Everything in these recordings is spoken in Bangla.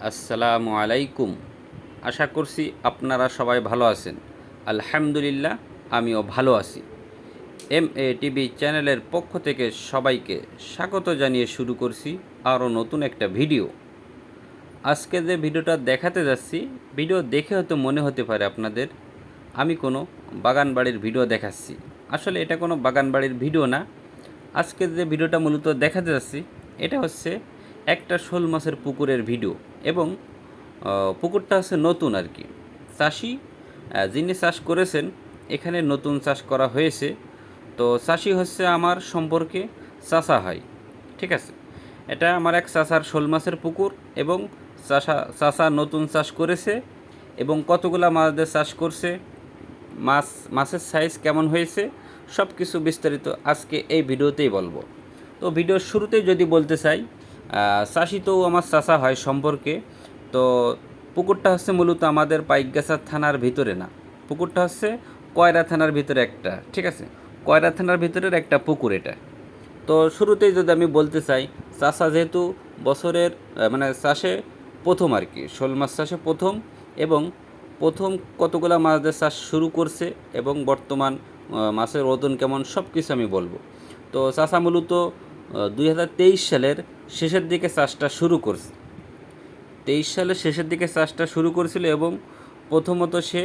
আসসালামু আলাইকুম। আশা করছি আপনারা সবাই ভালো আছেন। আলহামদুলিল্লাহ, আমিও ভালো আছি। এম এ টিভি চ্যানেলের পক্ষ থেকে সবাইকে স্বাগত জানিয়ে শুরু করছি আরও নতুন একটা ভিডিও। আজকে যে ভিডিওটা দেখাতে যাচ্ছি, ভিডিও দেখে হয়তো মনে হতে পারে আপনাদের, আমি কোনো বাগান বাড়ির ভিডিও দেখাচ্ছি। আসলে এটা কোনো বাগান বাড়ির ভিডিও না। আজকে যে ভিডিওটা মূলত দেখাতে যাচ্ছি, এটা হচ্ছে একটা শোল মাছের পুকুরের ভিডিও। এবং পুকুরটা হচ্ছে নতুন আর কি। চাষি যিনি চাষ করেছেন, এখানে নতুন চাষ করা হয়েছে। তো চাষি হচ্ছে আমার সম্পর্কে চাষা হয় ঠিক আছে? এটা আমার এক চাষার শোল মাছের পুকুর এবং চাষা চাষা নতুন চাষ করেছে এবং কতগুলা মাছদের চাষ করছে, মাছ, মাছের সাইজ কেমন হয়েছে সব কিছু বিস্তারিত আজকে এই ভিডিওতেই বলব। তো ভিডিওর শুরুতেই যদি বলতে চাই চাষি তো আমার চাষা হয় সম্পর্কে। তো পুকুরটা হচ্ছে মূলত আমাদের পাইকগাছা থানার ভিতরে না। পুকুরটা হচ্ছে কয়রা থানার ভিতরে একটা, ঠিক আছে? কয়রা থানার ভিতরের একটা পুকুর এটা। তো শুরুতেই যদি আমি বলতে চাই চাষা যেহেতু বছরের মানে চাষে প্রথম আর কি, শোল মাছ চাষে প্রথম এবং প্রথম কতগুলা মাছদের চাষ শুরু করছে এবং বর্তমান মাছের ওজন কেমন সব কিছু আমি বলব। তো চাষা মূলত দুই হাজার তেইশ সালের শেষের দিকে চাষটা শুরু করছে। তেইশ সালের শেষের দিকে চাষটা শুরু করেছিল এবং প্রথমত সে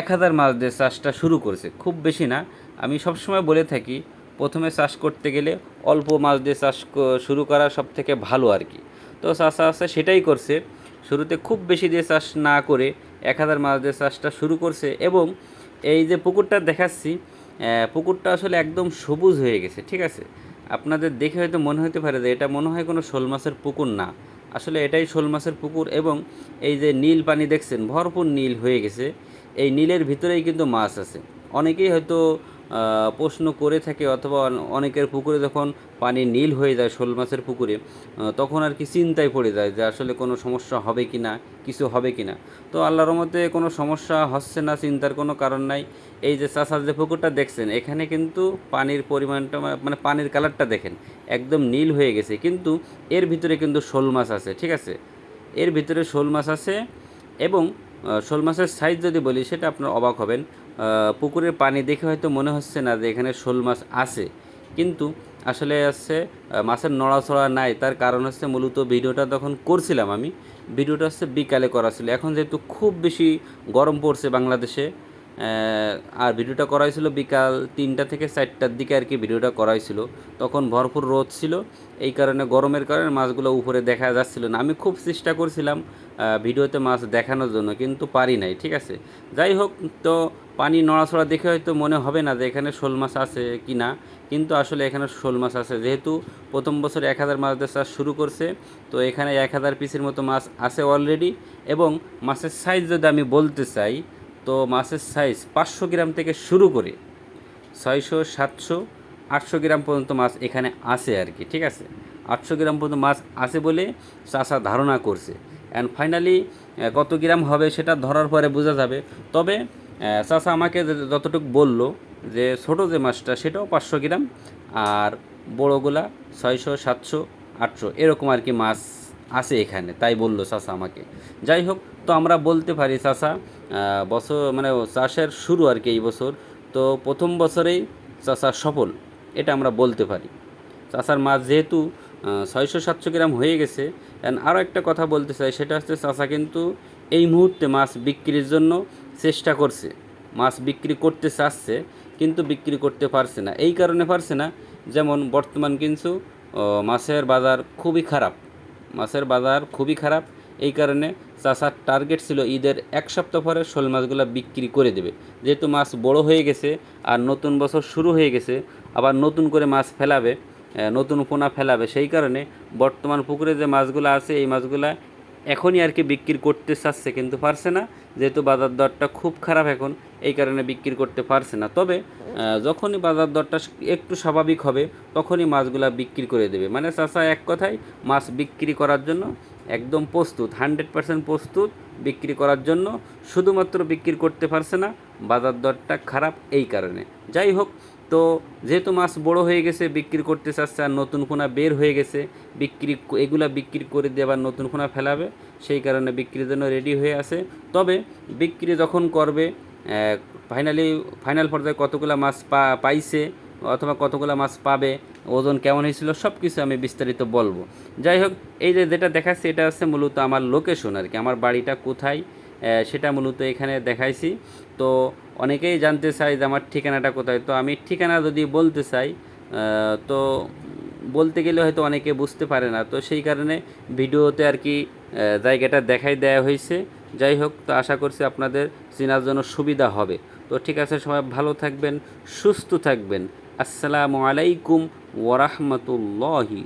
এক হাজার মাছ দিয়ে চাষটা শুরু করেছে। খুব বেশি না। আমি সবসময় বলে থাকি, প্রথমে চাষ করতে গেলে অল্প মাছ দিয়ে চাষ শুরু করা সব থেকে ভালো আর কি। তো চাষা আস্তে সেটাই করছে। শুরুতে খুব বেশি দিয়ে চাষ না করে এক হাজার মাছ দিয়ে চাষটা শুরু করছে এবং এই যে পুকুরটা দেখাচ্ছি পুকুরটা আসলে একদম সবুজ হয়ে গেছে, ঠিক আছে? আপনাদের দেখে হয়তো মনে হতে পারে যে এটা মনে হয় কোনো শোল মাছের পুকুর না। আসলে এটাই শোল মাছের পুকুর এবং এই যে নীল পানি দেখছেন, ভরপুর নীল হয়ে গেছে। এই নীলের ভিতরেই কিন্তু মাছ আছে। অনেকেই হয়তো প্রশ্ন করে থাকে অথবা অনেকের পুকুরে যখন পানি নীল হয়ে যায়, শোল মাছের পুকুরে তখন আর কি চিন্তায় পড়ে যায় যে আসলে কোনো সমস্যা হবে কি না, কিছু হবে কি না। তো আল্লাহর মতে কোনো সমস্যা হচ্ছে না, চিন্তার কোনো কারণ নাই। এই যে চাষার যে পুকুরটা দেখছেন, এখানে কিন্তু পানির পরিমাণটা মানে পানির কালারটা দেখেন, একদম নীল হয়ে গেছে। কিন্তু এর ভিতরে কিন্তু শোল মাছ আছে, ঠিক আছে? এর ভিতরে শোল মাছ আছে এবং শোল মাছের সাইজ যদি বলি, সেটা আপনার অবাক হবেন। পুকুরের পানি দেখে হয়তো মনে হচ্ছে না যে এখানে শোল মাছ আছে। কিন্তু আসলে হচ্ছে মাছের নড়াচড়া নাই, তার কারণ হচ্ছে মূলত ভিডিওটা তখন করছিলাম আমি। ভিডিওটা হচ্ছে বিকালে করা ছিল। এখন যেহেতু খুব বেশি গরম পড়ছে বাংলাদেশে আর ভিডিওটা করা হয়েছিল বিকাল তিনটা থেকে চারটার দিকে আর কি ভিডিওটা করা হয়েছিল। তখন ভরপুর রোদ ছিল, এই কারণে গরমের কারণে মাছগুলো উপরে দেখা যাচ্ছিল না। আমি খুব চেষ্টা করছিলাম ভিডিওতে মাছ দেখানোর জন্য, কিন্তু পারি নাই, ঠিক আছে? যাই হোক, তো পানি নড়াচড়া দেখে হয়তো মনে হবে না যে এখানে শোল মাছ আছে কি না, কিন্তু আসলে এখানে শোল মাছ আছে। যেহেতু প্রথম বছর এক হাজার মাছ চাষ শুরু করছে, তো এখানে এক হাজার পিসের মতো মাছ আছে অলরেডি এবং মাছের সাইজ যদি আমি বলতে চাই তো মাছের সাইজ পাঁচশো গ্রাম থেকে শুরু করে ছয়শো, সাতশো, আটশো গ্রাম পর্যন্ত মাছ এখানে আছে আর কি, ঠিক আছে? আটশো গ্রাম পর্যন্ত মাছ আছে বলে চাষা ধারণা করছে। অ্যান্ড ফাইনালি কত গ্রাম হবে সেটা ধরার পরে বোঝা যাবে। তবে চাষা আমাকে যতটুকু বলল যে ছোটো যে মাছটা সেটাও পাঁচশো গ্রাম আর বড়োগুলা ছয়শো, সাতশো, আটশো এরকম আর কি মাছ আছে এখানে, তাই বলল চাষা আমাকে। যাই হোক, তো আমরা বলতে পারি চাষা বছর মানে চাষের শুরু আর কি এই বছর। তো প্রথম বছরেই চাষা সফল, এটা আমরা বলতে পারি। চাষার মাছ যেহেতু ছয়শো সাতশো গ্রাম হয়ে গেছে অ্যান্ড আরও একটা কথা বলতে চাই, সেটা হচ্ছে চাষা কিন্তু এই মুহূর্তে মাছ বিক্রির জন্য চেষ্টা করছে। মাছ বিক্রি করতে চাচ্ছে, কিন্তু বিক্রি করতে পারছে না। এই কারণে পারছে না, যেমন বর্তমান কিন্তু মাছের বাজার খুবই খারাপ। মাছের বাজার খুবই খারাপ। এই কারণে চাষার টার্গেট ছিল ঈদের এক সপ্তাহ পরে শোল মাছগুলো বিক্রি করে দেবে। যেহেতু মাছ বড় হয়ে গেছে আর নতুন বছর শুরু হয়ে গেছে, আবার নতুন করে মাছ ফেলাবে নতুন পোনা ফেলাবে, সেই কারণে বর্তমান পুকুরে যে মাছগুলো আছে, এই মাছগুলা এখনই আর কি বিক্রি করতে চাচ্ছে কিন্তু পারছে না। যেহেতু বাজার দরটা খুব খারাপ এখন, এই কারণে বিক্রি করতে পারছে না। তবে যখনই বাজার দরটা একটু স্বাভাবিক হবে, তখনই মাছগুলা বিক্রি করে দেবে। মানে চাষা এক কথায়, মাছ বিক্রি করার জন্য একদম প্রস্তুত, হান্ড্রেড পার্সেন্ট প্রস্তুত বিক্রি করার জন্য শুধুমাত্র বিক্রি করতে পারছে না, বাজার দরটা খারাপ এই কারণে। যাই হোক তো যেহেতু মাছ বড় হয়ে গেছে, বিক্রি করতে চাচ্ছে আর নতুন পোনা বের হয়ে গেছে, বিক্রি এগুলা বিক্রি করে দিয়ে আবার নতুন পোনা ফেলাবে, সেই কারণে বিক্রির জন্য রেডি হয়ে আছে। তবে বিক্রি যখন করবে ফাইনালি ফাইনাল পর্যায়ে কতগুলো মাছ পা পাইছে অথবা কতগুলো মাছ পাবে, ওজন কেমন হয়েছিল সব কিছু আমি বিস্তারিত বলব। যাই হোক, এই যে যেটা দেখাচ্ছি, এটা হচ্ছে মূলত আমার লোকেশন আর কি, আমার বাড়িটা কোথায় সেটা মূলত এখানে দেখাইছি। তো অনেকেই জানতে চাই যে আমার ঠিকানাটা কোথায়। তো আমি ঠিকানা যদি বলতে চাই তো বলতে গেলে হয়তো অনেকে বুঝতে পারে না। তো সেই কারণে ভিডিওতে আর কি জায়গাটা দেখাই দেওয়া হয়েছে। যাই হোক, তো আশা করছি আপনাদের চেনার জন্য সুবিধা হবে। তো ঠিক আছে, সবাই ভালো থাকবেন, সুস্থ থাকবেন। আসসালামু আলাইকুম ওরহমতুল্লাহি